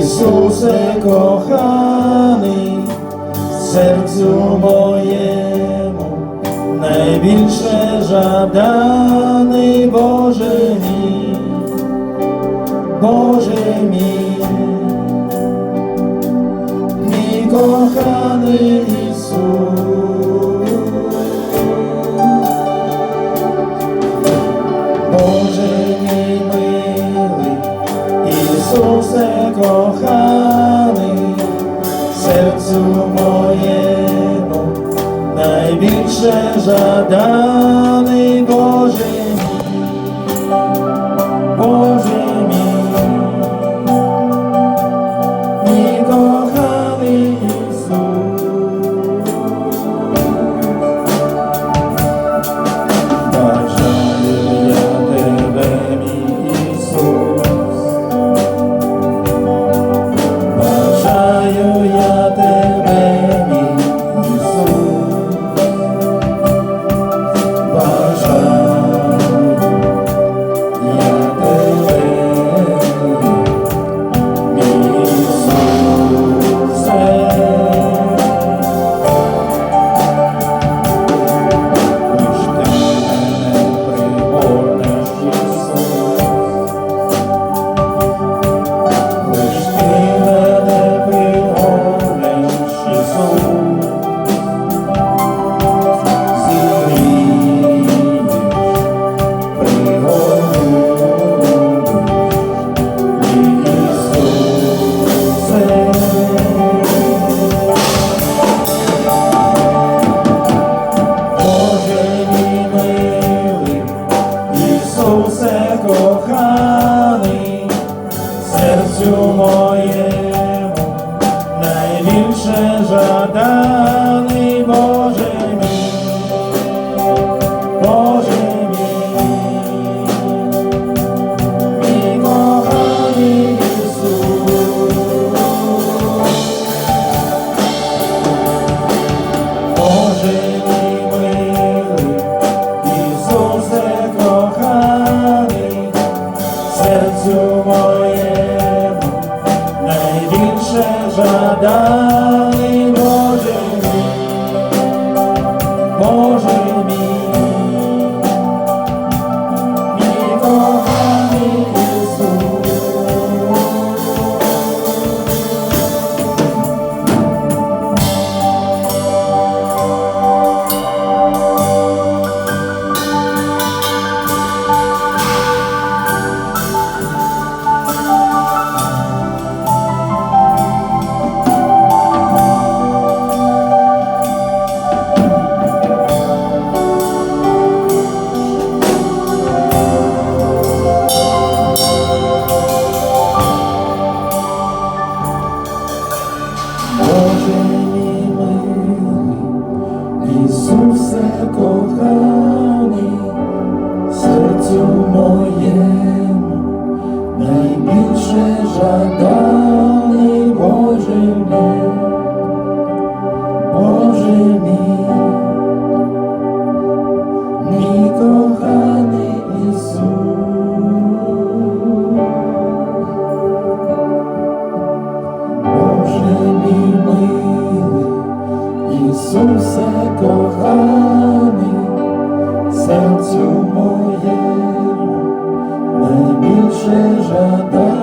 Ісусе коханий, серцю моєму найбільше жаданий Боже. Боже мій, мій коханий Ісус, Боже мій милий, Ісусе коханий, серцю моєму найбільше жаданий Боже. cinza da Блажені ми, Ісусе коханий, серцю моєму найбільше жадаю. Ісусе коханий, серцю моєму найбільше жадаю.